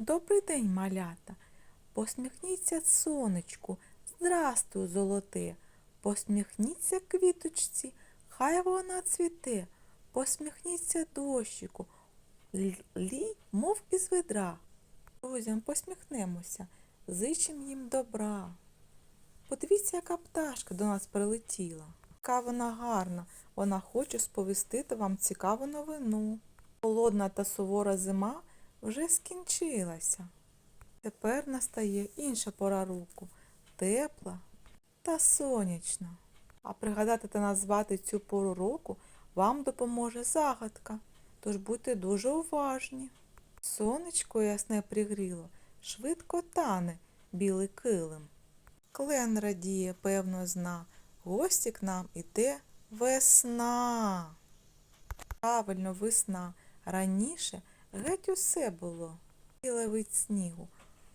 Добрий день, малята. Посміхніться сонечку, здрастуй, золоте. Посміхніться квіточці, хай вона цвіте. Посміхніться дощику, лій, мов із ведра. Друзям посміхнемося, зичим їм добра. Подивіться, яка пташка до нас прилетіла. Яка вона гарна, вона хоче сповістити вам цікаву новину. Холодна та сувора зима вже скінчилася. Тепер настає інша пора року, тепла та сонячна. А пригадати та назвати цю пору року вам допоможе загадка, тож будьте дуже уважні. Сонечко ясне пригріло, швидко тане білий килим. Клен радіє, певно, зна, гості к нам іде весна. Правильно, весна. Раніше геть усе було. Біле вид снігу.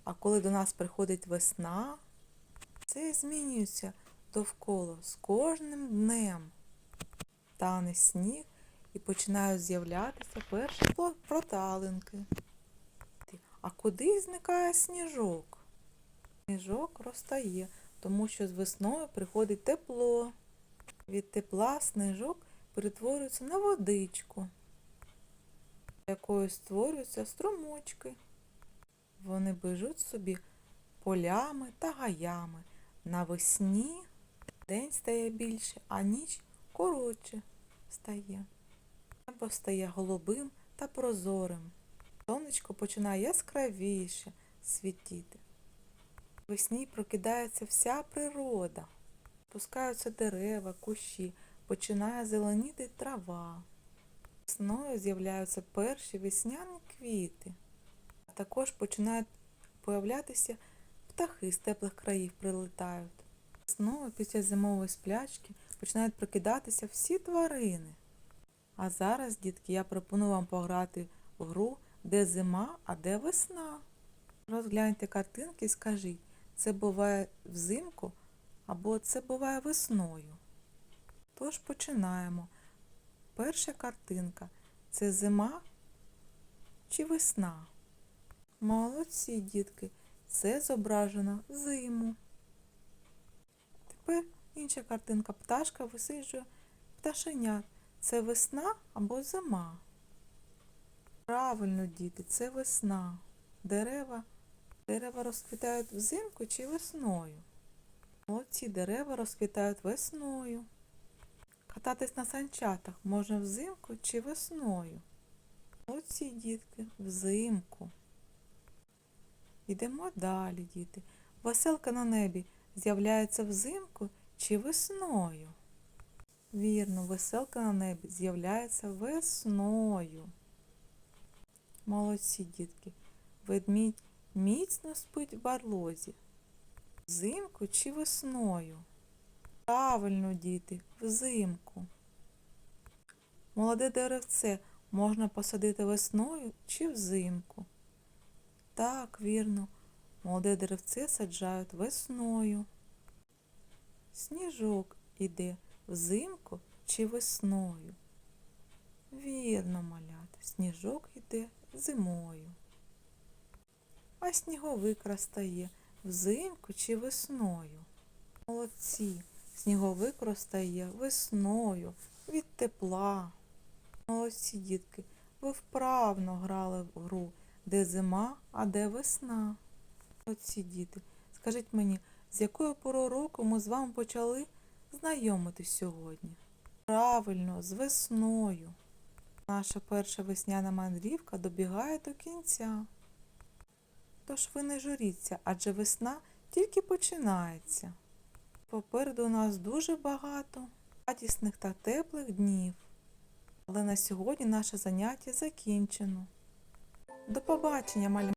А коли до нас приходить весна, все змінюється довкола з кожним днем. Тане сніг і починають з'являтися перші проталинки. А куди зникає сніжок? Сніжок розтає, тому що з весною приходить тепло. Від тепла сніжок перетворюється на водичку, якою створюються струмочки. Вони бежуть собі полями та гаями. Навесні день стає більше, а ніч коротше стає. Небо стає голубим та прозорим. Сонечко починає яскравіше світіти. Весні прокидається вся природа. Пускаються дерева, кущі, починає зеленіти трава. Весною з'являються перші весняні квіти. А також починають появлятися птахи з теплих країв прилетають. Весною після зимової сплячки починають прокидатися всі тварини. А зараз, дітки, я пропоную вам пограти в гру, де зима, а де весна. Розгляньте картинки і скажіть, це буває взимку або це буває весною. Тож починаємо. Перша картинка це зима чи весна. Молодці, дітки, це зображено зиму. Тепер інша картинка. Пташка висиджує пташенят. Це весна або зима. Правильно, діти, це весна. Дерева, дерева розквітають взимку чи весною. Молодці дерева розквітають весною. Кататись на санчатах можна взимку чи весною. Молодці дітки, взимку. Йдемо далі, діти. Веселка на небі з'являється взимку чи весною. Вірно, веселка на небі з'являється весною. Молодці, дітки. Ведмідь міцно спить в барлозі. Взимку чи весною? Правильно, діти, взимку. Молоде деревце можна посадити весною чи взимку. Так, вірно, молоде деревце саджають весною. Сніжок іде взимку чи весною. Вірно, малята, сніжок іде зимою. А сніговик розтає взимку чи весною. Молодці, сніговик розтає весною від тепла. Молодці, дітки, ви вправно грали в гру, де зима, а де весна. Молодці, діти, скажіть мені, з якою порою року ми з вами почали знайомитись сьогодні? Правильно, з весною. Наша перша весняна мандрівка добігає до кінця. Тож ви не журіться, адже весна тільки починається. Попереду у нас дуже багато радісних та теплих днів. Але на сьогодні наше заняття закінчено. До побачення, малята!